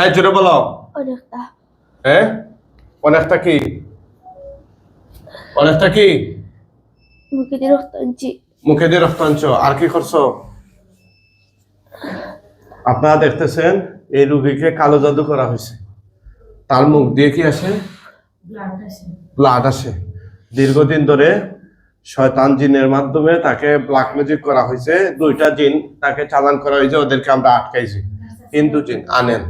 এই জোরে বলো। অনেকটা। হ্যাঁ অনেকটা কি? অনেকটা কি? মুখে দিয়ে রক্ত আনছি। মুখে দিয়ে রক্ত আনছো। আর কি করছ? আপনারা দেখতেছেন এই রুগীকে কালো জাদু করা হয়েছে। তার মুখ দিয়ে কি আসে? ব্লাড আসে। দীর্ঘদিন ধরে শয়তান জিনের মাধ্যমে তাকে ব্ল্যাক ম্যাজিক করা হয়েছে। দুইটা জিন তাকে চালান করা হয়েছে ওদেরকে আমরা আটকাইছি। হিন্দু জিন আনেন।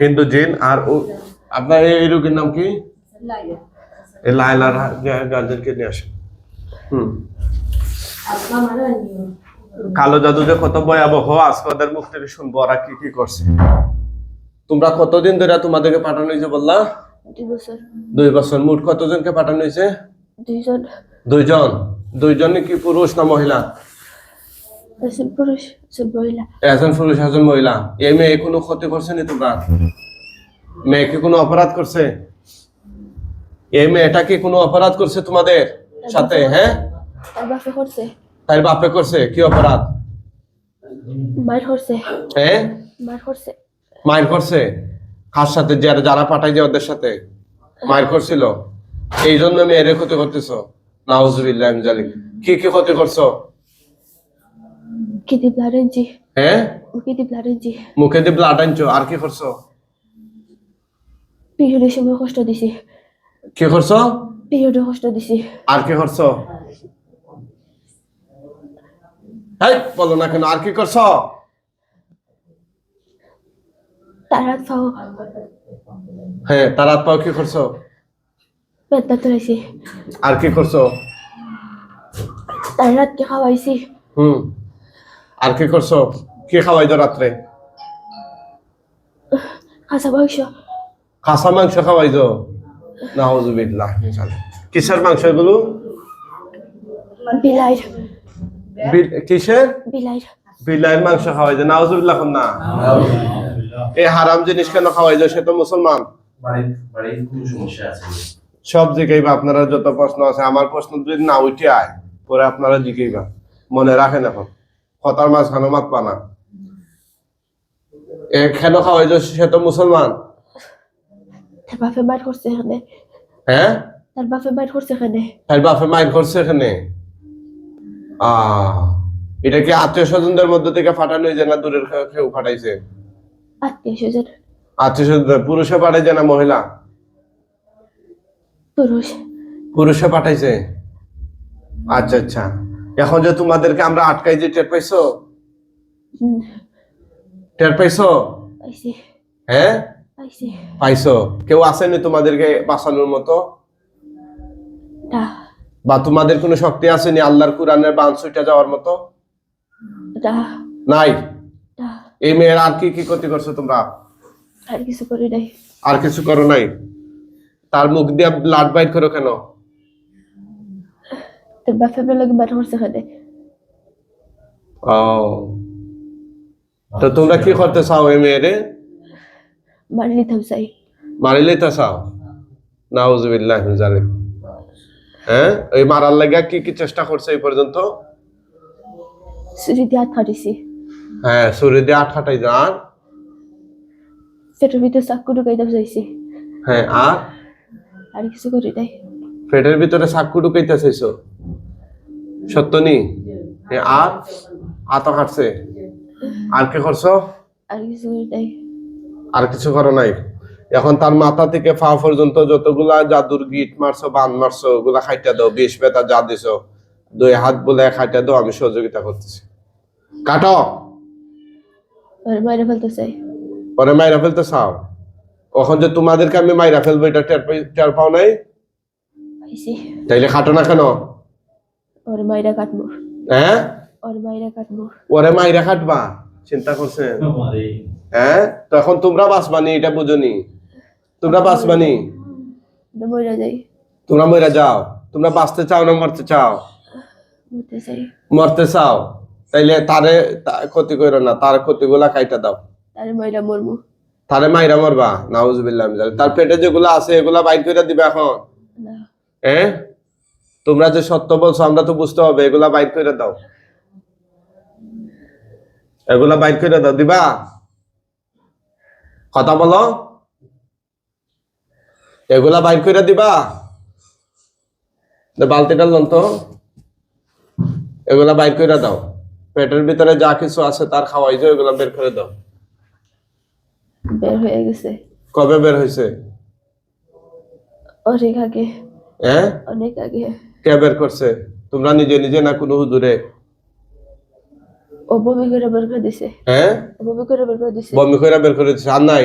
হিন্দু জিন আর আপনার এই রোগীর নাম কি? এই লাইলার গার্জেনকে নিয়ে আসেন হুম। কালো জাদু যে কত ভয়াবহ আজকে ওদের মুখ থেকে শুনব ওরা কি কি করছে। তোমরা কতদিন ধরে তোমাদেরকে পাঠানো হয়েছে বললা? দুই বছর। মোট কতজনকে পাঠানো হয়েছে? দুইজন। দুইজন। দুইজন কি পুরুষ না মহিলা? একজন পুরুষ একজন মহিলা এই মেয়ে কোনো ক্ষতি করছে নি তোমরা মেয়ে কি কোনো অপরাধ করছে? এই মেয়েটা কি কোনো অপরাধ করছে তোমাদের সাথে হ্যাঁ? তার বাপে করছে তাই কি অপরাধ? মার করছে। হ্যাঁ মার করছে। মায়ের করছে? কার সাথে? যারা যারা পাঠাই যায় ওদের সাথে? মায়ের করছিল? এই জন্য মেয়েরে ক্ষতি করতেছো? নাউজুবিল্লাহ কি কি ক্ষতি করছ? মুখে দিয়ে ব্লাড আনছি হ্যাঁ মুখে ব্লাড আনছি মুখে দিয়ে ব্লাড আনছো আর কি করছ? পিরিয়ডের সময় কষ্ট দিছি। কি করছ? পিরিয়ডে কষ্ট দিছি। আর কি করছ? এই বলো না কেন আর কি করছ? তার পাও। হ্যাঁ তার পাও কি করছ? পেটটা তোলাইছি আর কি করছ? তার রাতকে খাওয়াইছি। হুম। আর কি করছ? কি খাওয়াইছো রাত্রে? কাঁচা মাংস। খাসা মাংস খাওয়াইছো? নাউজুবিল্লাহ কিসের মাংস এগুলো? বিলাইর। কিসের? বিলাইর। বিলাইয়ের মাংস খাওয়াইছে নাউজুবিল্লাহ কোন না এই হারাম জিনিস কেন খাওয়াইছো? সে তো মুসলমান। সব জিজ্ঞাইবা আপনারা যত প্রশ্ন আছে আমার প্রশ্ন যদি না উঠে আয় পরে আপনারা জিজ্ঞাইবা মনে রাখেন এখন। কথার মাঝখানে মাত পানা এ কেন খাওয়াইছো সে তো মুসলমান তার বাপে মার করছে এখানে হ্যাঁ তার বাপে মার করছে এখানে তার বাপে মায়ের করছে এখানে আহ এটা কি আত্মীয় স্বজনদের মধ্যে থেকে ফাটানো হয়েছে না দূরের কেউ ফাটাইছে? আত্মীয় স্বজন। আত্মীয় স্বজন পুরুষে পাঠাইছে না মহিলা? পুরুষ। পুরুষে পাঠাইছে আচ্ছা আচ্ছা। এখন যে তোমাদেরকে আমরা আটকাই যে টের পাইছো? টের পাইছো? হ্যাঁ পাইছো। কেউ আসেনি তোমাদেরকে বাঁচানোর মতো? বা তোমাদের কোনো শক্তি আসেনি আল্লাহর কোরআনের বান যাওয়ার মতো? নাই? এই মেয়ের আর কি কি ক্ষতি করছ তোমরা? আর কিছু করি নাই। আর কিছু করো নাই? তার মুখ দিয়ে ব্লাড বাইট করো কেন? তার বাপে মার লাগে মার করছে ও তো তোমরা কি করতে চাও এই মেয়েরে মারি নিতাম চাই মারি লইতে চাও নাউজুবিল্লাহ মিন হ্যাঁ এই মারার লাগা কি কি চেষ্টা করছে এই পর্যন্ত ছুরি দিয়ে ফাটিছি হ্যাঁ শরীর দিয়ে হাঁটাই আর পেটের ভিতরে চাকু ঢুকাইতাম চাইছি হ্যাঁ আর আর কিছু করি নাই পেটের ভিতরে চাক্কু ঢুকাইতে চাইছো সত্য নি? আর আত? কাটছে আর কি করছ? আর কিছু করি নাই। এখন তার মাথা থেকে পা পর্যন্ত যতগুলা জাদুর গিট মারছো বান মারছো ওগুলা খাইটা দাও বিষ বেতা যা দিছো দুই হাত বলে খাইটা দাও আমি সহযোগিতা করতেছি। কাটো। মাইরে ফেলতে চাই। পরে মাইরা ফেলতে চাও? কখন যে তোমাদেরকে আমি মাইরা ফেলব এটা টের পাও নাই? তাইলে খাটো না কেন? ওর মাইরা কাটবো। হ্যাঁ? ওর মাইরা কাটবো। ওরে মাইরা খাটবা চিন্তা করছেন? হ্যাঁ? তখন তোমরা বাঁচবানি এটা বুঝনি। তোমরা মইরা যাই। তোমরা মরে যাও। তোমরা বাঁচতে চাও না মরতে চাও? মরতে চাও? তাইলে তারে ক্ষতি করো না তার ক্ষতিগুলা কাইটা দাও। তার মাইরা মরমু তারে মাইরা মরবা নাউজুবিল্লাহ তার পেটে যেগুলো আছে এগুলা বাইর করে দিবে এখন? হ্যাঁ? তোমরা যে সত্য বলছো আমরা তো বুঝতে হবে এগুলা বাইর করে দাও। এগুলা বাইর করে দাও দিবা? কথা বলো। এগুলা বাইর করে দিবা? বালতিটা লন তো। এগুলা বাইর করে দাও। পেটের ভিতরে যা কিছু আছে তার খাওয়াই যাও এগুলা বের করে দাও। বের হয়ে গেছে। কবে বের হয়েছে? অনেক আগে। হ্যাঁ? অনেক আগে। কে বের করছে? তোমরা নিজে নিজে না কোনো হুজুরে? ও বমি করে বের করে দিছে। হ্যাঁ? বমি করে বের করে দিছে। বমি করে বের করে দিচ্ছে আর নাই?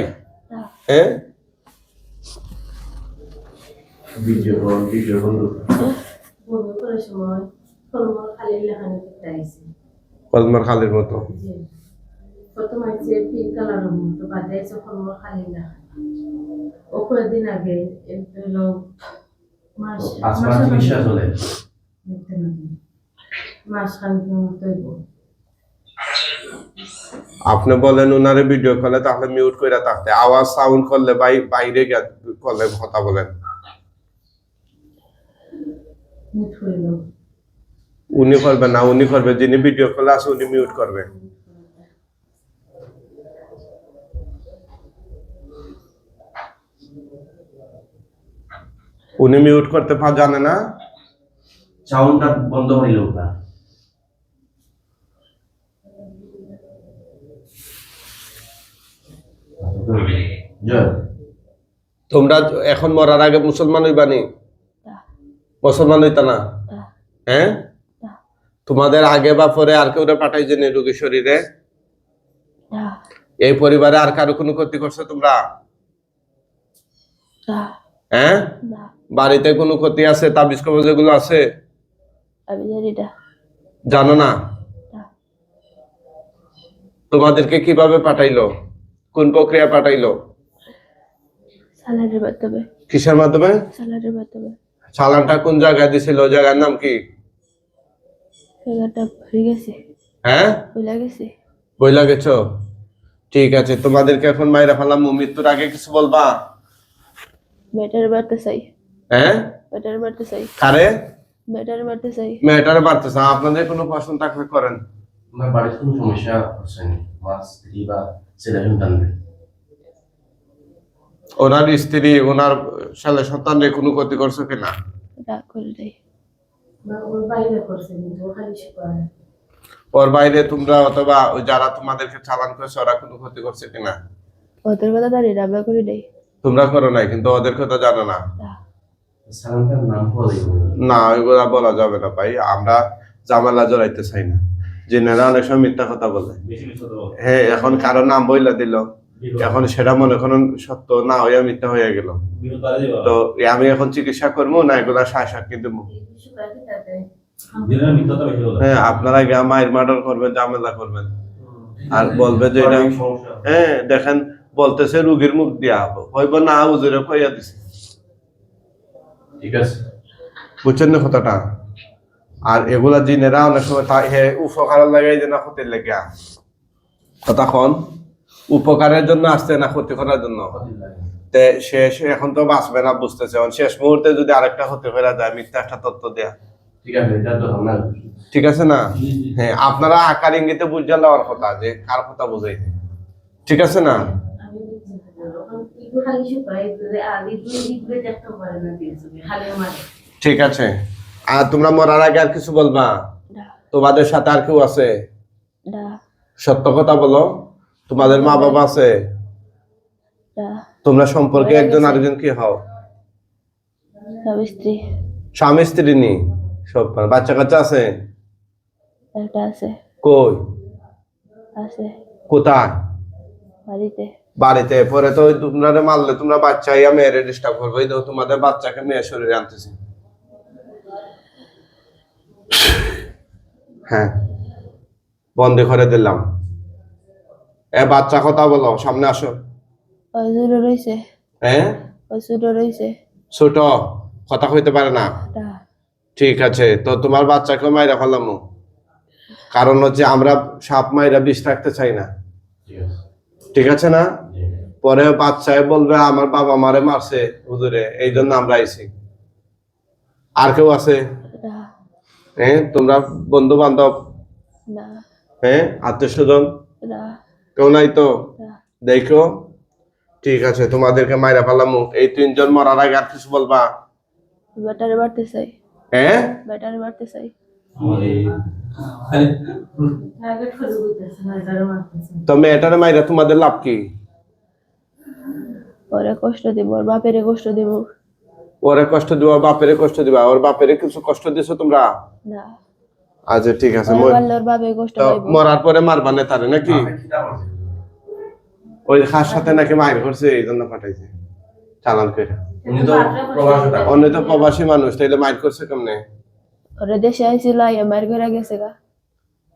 হ্যাঁ? ভিডিও ভিডিও বন্ধু বমি করার সময় ফলমূল খালি লেখানি করতে আইসি কলমার খালির মতো। যে প্রথম আইসে পিঙ্ক কালারের মতো বাদে আইসে ফলমূল খালি লেখানি ও কয়েকদিন আগে মাস চিকিৎসা চলে। আপনি বলেন ওনারে ভিডিও কলে তাহলে মিউট করে থাকতে আওয়াজ সাউন্ড করলে বাই- বাইরে গিয়ে করলে কথা বলেন। উনি করবে না উনি করবে। যিনি ভিডিও কলে আছে উনি মিউট করবে। উনি মিউট করতে পা জানে না। সাউন্ডটা বন্ধ হইল না জয়। তোমরা এখন মরার আগে মুসলমান হইবানি না? মুসলমান হইতা না? হ্যাঁ তোমাদের আগে বা পরে আর কেউ পাঠাই যে রোগী শরীরে? এই পরিবারে আর কারও কোনো ক্ষতি করছ তোমরা? হ্যাঁ বাড়িতে কোনো ক্ষতি আছে তাবিজ কবজ এগুলো আছে? আমি জানি না জানো না? না। তোমাদেরকে কীভাবে পাঠাইলো? কোন প্রক্রিয়া পাঠাইলো? সালানের মাধ্যমে। কিসের মাধ্যমে? সালানের মাধ্যমে। কোন জায়গায় দিছিল? ওই জায়গার নাম কি? জায়গাটা ভরে গেছে। হ্যাঁ? ভুলে গেছে। বইলা গেছো? ঠিক আছে তোমাদেরকে এখন মাইরা ফেলাম। মৃত্যুর আগে কিছু বলবা? মেয়েটার মারতে চাই। হ্যাঁ মেয়েটার মারতে চাই কারে? মেয়েটার মারতে চাই মেয়েটারে মারতেছে আপনাদের কোনো প্রশ্ন থাকলে করেন। আমার বাড়িতে কোনো সমস্যা হচ্ছে না। মা স্ত্রী বা ছেলে সন্তান ওনার স্ত্রী ওনার ছেলে কোনো ক্ষতি করছ কিনা না? করে নাই ওর বাইরে করছে কিন্তু ও খালি শুকায় ওর বাইরে তোমরা অথবা যারা তোমাদেরকে চালান করেছে ওরা কোনো ক্ষতি করছে কিনা ওদের কথা জানি না আমরা করি নাই। তোমরা করো নাই কিন্তু ওদের কথা জানো না। না। ওইগুলা বলা যাবে না ভাই। আমরা জামালা জড়াইতে চাই না। জেনেরা অনেক সময় মিথ্যা কথা বলে। হ্যাঁ এখন কারও নাম বইলা দিল। এখন সেটা মনে করেন সত্য না হইয়া মিথ্যা হইয়া গেল। তো আমি এখন চিকিৎসা করব না এগুলা শ্বাস সাক্ষী দেবো শুকায় কি তাতে দিনের মিথ্যাটা বেশি হলো হ্যাঁ আপনারা গিয়ে মায়ের মার্ডার করবেন ঝামেলা করবেন। আর বলবে যে এটা হ্যাঁ দেখেন বলতেছে রুগীর মুখ দিয়া। হইব না হুজুরে কইয়া দিছে। ঠিক আছে? বুঝছেন না কথাটা? আর এগুলা জিনেরা অনেক সময় তা হে উপকার লাগাই যে না ক্ষতির লেগে। কথা কন উপকারের জন্য আসছে না ক্ষতি করার জন্য? তে শেষ এখন তো বাঁচবে না বুঝতেছে। শেষ মুহূর্তে যদি আরেকটা হতে ফেরা যায় মিথ্যা একটা তথ্য দেয়া। ঠিক আছে না? হ্যাঁ আপনারা আকার ইঙ্গিতে বুঝে লওয়ার কথা যে কার কথা বুঝাইতে। ঠিক আছে না? ঠিক আছে। আর তোমরা মরার আগে আর কিছু বলবা? তোমাদের সাথে আর কেউ আছে? সত্য কথা বলো। তোমাদের মা বাবা আছে? তোমরা সম্পর্কে একজন আরেকজন কি হও? স্বামী স্ত্রী। স্বামী স্ত্রী নি? সব বাচ্চা কাচ্চা আছে? আছে। কই? আছে। কোথায়? বাড়িতে। বাড়িতে পরে তো তোমরা মারলে তোমরা বাচ্চা ইয়া মেয়েরে ডিস্টার্ব করবে। এই তোমাদের বাচ্চাকে মেয়ে শরীরে আনতেছে। হ্যাঁ বন্ধ করে দিলাম। এ বাচ্চা কথা বলো সামনে আসো। রয়েছে হ্যাঁ রয়েছে ছোট কথা কইতে পারে না? না। ঠিক আছে তো তোমার বাচ্চাকে মাইরা ফেলাম। কারণ হচ্ছে আমরা সাপ মাইরা বিষ রাখতে চাই না। ঠিক আছে না? পরে বাচ্চায় বলবে আমার বাবা মারে মারছে হুজুরে এই জন্য আমরা আইছি। আর কেউ আছে? হ্যাঁ তোমরা বন্ধু বান্ধব হ্যাঁ আত্মীয় স্বজন কেউ নাই তো? দেখো। ঠিক আছে তোমাদেরকে মাইরা ফেলামু। এই তিনজন মরার আগে আর কিছু বলবা? ব্যাটারে বাড়তে চাই হ্যাঁ ব্যাটারে বাড়তে চাই তো মেয়েটারে মাইরা তোমাদের লাভ কি? ওরে কষ্ট দিব ওর বাপেরে কষ্ট দিব। ওরে কষ্ট দিবা বাপেরে কষ্ট দিবা ওর বাপেরে কিছু কষ্ট দিছো তোমরা? না। আচ্ছা ঠিক আছে মই- মারলে বাপে কষ্ট তো মরার পরে মারবা না তারে নাকি? ওই খাস সাথে নাকি মায়ের করছে এই জন্য পাঠাইছে। চালান করে উনি তো অন্য তো প্রবাসী মানুষ তাইলে মায়ের করছে কেমনে? ওরে দেশে আইছিল আইয়া মার ঘরে গেছে গা।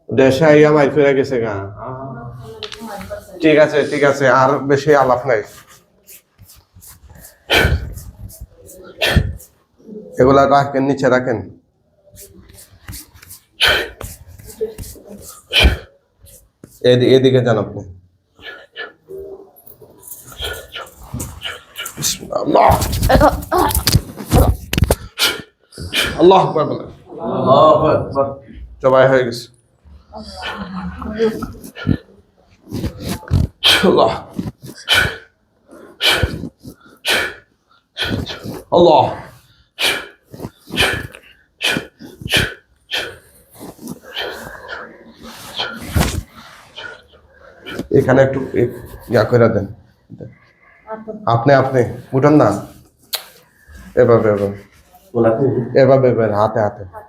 দেশে আইয়া মাইর করে গেছে গা? ঠিক আছে ঠিক আছে আর বেশি আলাপ নাই। এগুলা রাখেন নিচে রাখেন। এদি- এদিকে যান আপনি। আল্লাহ আল্লাহ জবাই হয়ে গেছে। আল্লাহ। এখানে একটু ইয়া করে দেন। আপনি আপনি উঠান না। এভাবে এভাবে। এভাবে এভাবে হাতে হাতে।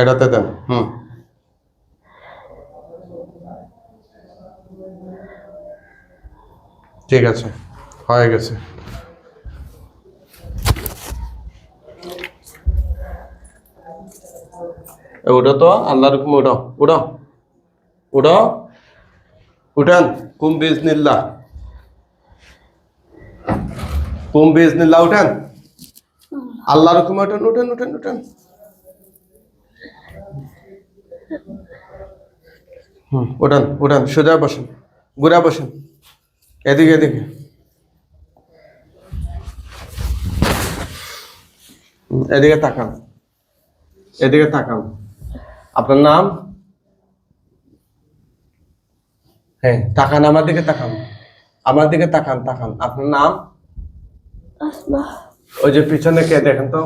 এটাতে দেন, হুম। ঠিক আছে, হয়ে গেছে। ওটা তো, আল্লাহর হুকুম ওটা ওটা ওটা উঠান, কুম বিজনিল্লা কুম বিজনিল্লা উঠান। আল্লাহর হুকুম উঠান উঠান উঠান উঠান হুম উঠান সোজা বসেন, ঘুরা বসেন। এদিকে এদিকে। এদিকে তাকান এদিকে তাকান। আপনার নাম? হ্যাঁ তাকান, আমার দিকে তাকান। আমার দিকে তাকান তাকান। আপনার নাম? আসমা। ওই যে পিছনে কে দেখেন তো?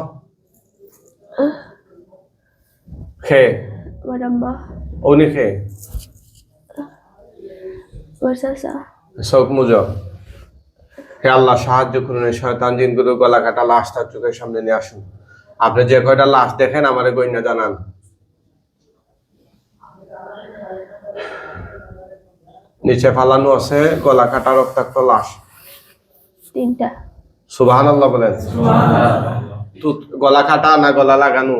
খে। আমার আম্মা উনি খে। শোক মুজো। হে আল্লাহ সাহায্য করুন এই শয়তান জিনগুলো গলা কাটা লাশ তার চোখের সামনে নিয়ে আসুন। আপনি যে কয়টা লাশ দেখেন আমার গইনা জানান। নিচে ফালানো আছে গলা কাটা রক্তাক্ত লাশ তিনটা। সুবাহান আল্লাহ বলেন গলা কাটা না গলা লাগানো?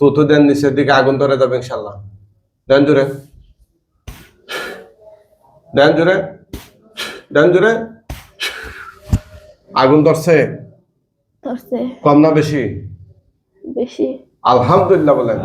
তুতু দেন নিচের দিকে আগুন ধরে যাবে ইনশাল্লাহ দেন জুড়ে দেন জুড়ে দেন জুড়ে আগুন ধরছে? ধরছে। কম না বেশি? বেশি। আলহামদুলিল্লাহ বলেন।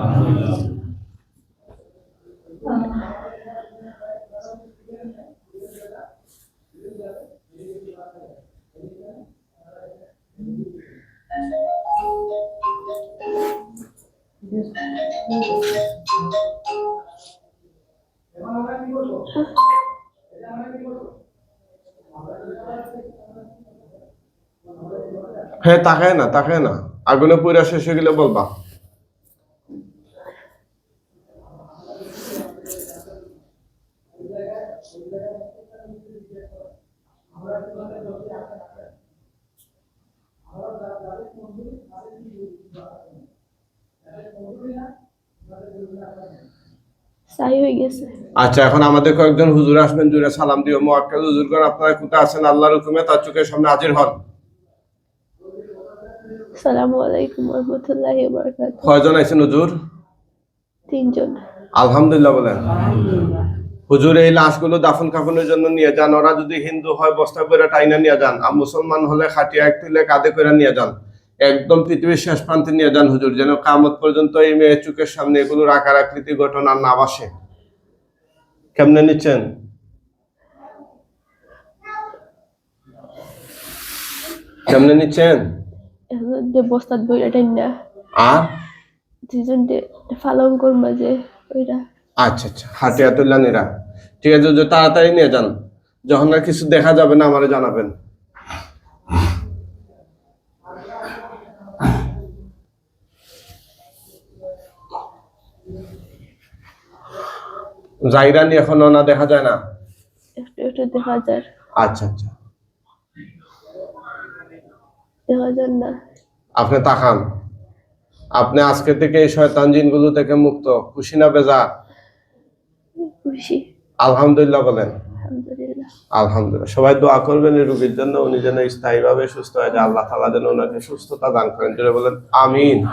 হ্যাঁ তাকায় না তাকায় না। আগুনে পুরা শেষ হয়ে গেলে বলবা। আচ্ছা এখন আমাদের কয়েকজন হুজুর আসবেন জুড়ে সালাম দিও। মোয়াক্কেল হুজুরগণ আপনারা কোথায় আছেন? আল্লাহর হুকুমে তার চোখের সামনে হাজির হন। সালামু আলাইকুম রহমতুল্লাহি বারাকাত কয়জন আইছেন হুজুর? তিনজন। আলহামদুলিল্লাহ বলেন। হুজুর এই লাশগুলো দাফন কাফনের জন্য নিয়ে যান। ওরা যদি হিন্দু হয় বস্তা করে টাইনা নিয়ে যান। আর মুসলমান হলে খাটিয়া এক তুলে কাঁধে করে নিয়ে যান। একদম পৃথিবীর শেষ প্রান্তে নিয়ে যান হুজুর যেন কামত পর্যন্ত এই মেয়ে চোখের সামনে এগুলোর আকার আকৃতি আর না বাসে। কেমনে নিচ্ছেন? কেমনে নিচ্ছেন? বস্তাত বইটা টাইন না আর? দুজন ফালং করবা যে ওইটা। আচ্ছা আচ্ছা হাটিয়া তুললেন ঠিক আছে তাড়াতাড়ি নিয়ে যান। যখন আর কিছু দেখা যাবে না আমারে জানাবেন। জাইরানি এখনও না দেখা যায় না? একটু একটু দেখা যায়। আচ্ছা আচ্ছা। দেখা যায় না। আপনি তাকান। আপনি আজকে থেকে এই শয়তান জিনগুলো থেকে মুক্ত। খুশি না বেজা? খুশি। আলহামদুলিল্লাহ বলেন। আলহামদুলিল্লাহ। সবাই দোয়া করবেন এই রোগীর জন্য। উনি যেন স্থায়ীভাবে সুস্থ হয়। যে আল্লাহ তালা যেন ওনাকে সুস্থতা দান করেন। বলেন আমিন।